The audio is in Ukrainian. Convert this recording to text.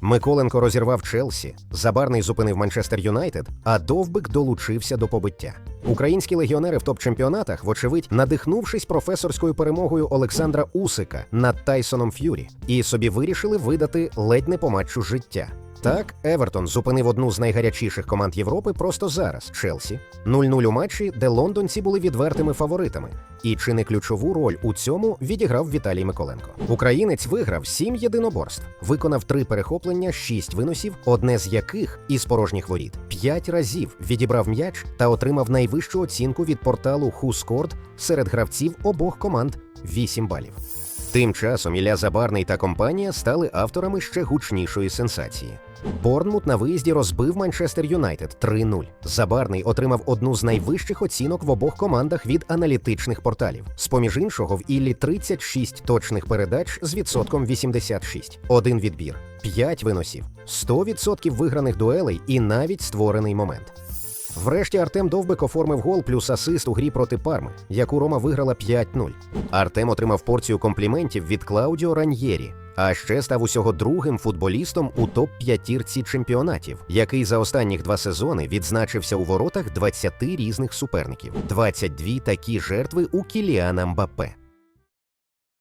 Миколенко розірвав Челсі, Забарний зупинив Манчестер Юнайтед, а Довбик долучився до побиття. Українські легіонери в топ-чемпіонатах, вочевидь, надихнувшись професорською перемогою Олександра Усика над Тайсоном Ф'юрі, і собі вирішили видати ледь не по матчу життя. Так, Евертон зупинив одну з найгарячіших команд Європи просто зараз Челсі. 0-0 у матчі, де лондонці були відвертими фаворитами. І чи не ключову роль у цьому відіграв Віталій Миколенко. Українець виграв сім єдиноборств, виконав три перехоплення, шість виносів, одне з яких із порожніх воріт. П'ять разів відібрав м'яч та отримав найвищу оцінку від порталу WhoScored серед гравців обох команд 8 балів. Тим часом Ілля Забарний та компанія стали авторами ще гучнішої сенсації. Борнмут на виїзді розбив Манчестер Юнайтед 3-0. Забарний отримав одну з найвищих оцінок в обох командах від аналітичних порталів. З поміж іншого, в Іллі 36 точних передач з відсотком 86, один відбір, 5 виносів, 100% виграних дуелей і навіть створений момент. Врешті Артем Довбик оформив гол плюс асист у грі проти Парми, яку Рома виграла 5-0. Артем отримав порцію компліментів від Клаудіо Раньєрі, а ще став усього другим футболістом у топ-п'ятірці чемпіонатів, який за останніх два сезони відзначився у воротах 20 різних суперників. 22 такі жертви у Кіліана Мбаппе.